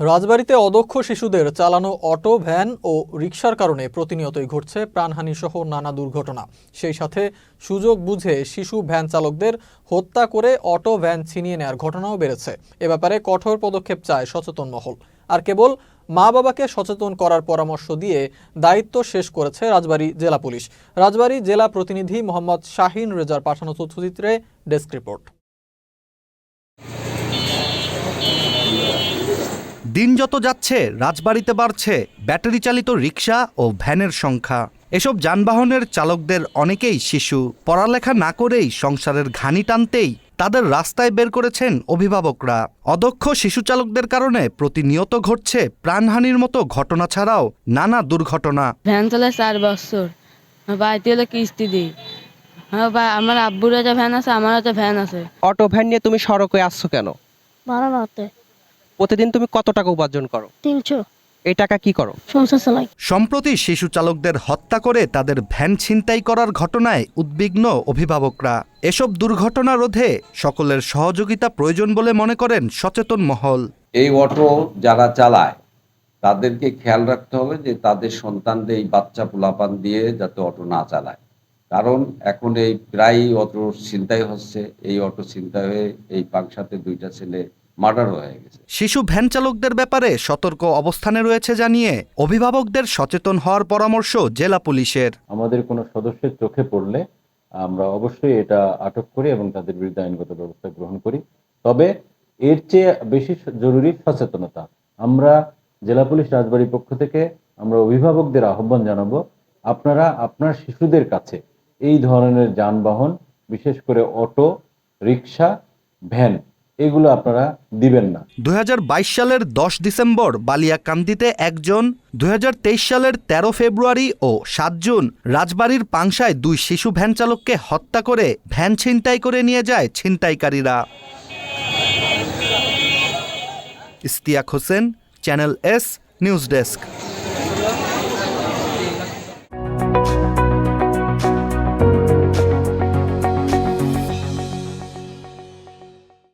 রাজবাড়ীতে অদক্ষ শিশুদের চালানো অটো, ভ্যান ও রিকশার কারণে প্রতিনিয়তই ঘটছে প্রাণহানি সহ নানা দুর্ঘটনা। সেই সাথে সুযোগ বুঝে শিশু ভ্যান চালকদের হত্যা করে অটো, ভ্যান ছিনিয়ে নেওয়ার ঘটনাও বেড়েছে। এ ব্যাপারে কঠোর পদক্ষেপ চায় সচেতন মহল। আর কেবল মা বাবাকে সচেতন করার পরামর্শ দিয়ে দায়িত্ব শেষ করেছে রাজবাড়ী জেলা পুলিশ। রাজবাড়ী জেলা প্রতিনিধি মোহাম্মদ শাহিন রেজার পাঠানো তথ্যচিত্রে ডেস্ক রিপোর্ট। দিন যত যাচ্ছে রাজবাড়িতে বাড়ছে ব্যাটারি চালিত রিক্সা ও ভ্যানের সংখ্যা। এসব যানবাহনের চালকদের অনেকেই শিশু। পড়ালেখা না করেই সংসারের ঘানি টানতেই তাদের রাস্তায় বের করেছেন অভিভাবকরা। অদক্ষ শিশু চালকদের কারণে প্রতিনিয়ত ঘটছে প্রাণহানির মতো ঘটনা ছাড়াও নানা দুর্ঘটনা। ভ্যান চলে চার বছর। বাড়িতে হলে কিস্তি দিই। আমার বা- আমার আব্বুর একটা ভ্যান আছে আমার একটা ভ্যান আছে। অটো ভ্যান নিয়ে তুমি সড়কে আসছো কেন? ভাড়া প্রতিদিন তুমি কত টাকা উপার্জন করো? তিনশো। এই টাকা কি করো? সংসার চালাই সম্প্রতি শিশু চালকদের হত্যা করে তাদের ভ্যান ছিনতাই করার ঘটনায় উদ্বিগ্ন অভিভাবকরা। এসব দুর্ঘটনা রোধে সকলের সহযোগিতা প্রয়োজন বলে মনে করেন সচেতন মহল। এই অটো যারা চালায় তাদেরকে খেয়াল রাখতে হবে যে তাদের সন্তানদের এই বাচ্চা পোলাপান দিয়ে যাতে অটো না চালায়। কারণ এখন এই প্রায়ই অটো ছিনতাই হচ্ছে এই অটো ছিনতাই হয়ে এই পাংশাতে দুইটা ছেলে মার্ডার হয়ে গেছে। শিশু ভ্যান চালকদের ব্যাপারে সতর্ক অবস্থানে রয়েছে জানিয়ে অভিভাবকদের সচেতন হওয়ার পরামর্শ জেলা পুলিশের। আমাদের কোনো সদস্যের চোখে পড়লে আমরা অবশ্যই এটা আটক করি এবং তাদের বিরুদ্ধে আইনগত ব্যবস্থা গ্রহণ করি। তবে এর চেয়ে বেশি জরুরি সচেতনতা। আমরা জেলা পুলিশ রাজবাড়ির পক্ষ থেকে আমরা অভিভাবকদের আহ্বান জানাব আপনারা আপনার শিশুদের কাছে এই ধরনের যানবাহন বিশেষ করে অটো রিক্সা ভ্যান এগুলো আপনারা দিবেন না। দুই হাজার বাইশ সালের দশ ডিসেম্বর বালিয়াকান্দিতে একজন, দুই হাজার তেইশ সালের ১৩ ফেব্রুয়ারি ও সাত জুন রাজবাড়ির পাংশায় দুই শিশু ভ্যান চালককে হত্যা করে ভ্যান ছিনতাই করে নিয়ে যায় ছিনতাইকারীরা। Istiaq Hossain, channel S, news desk.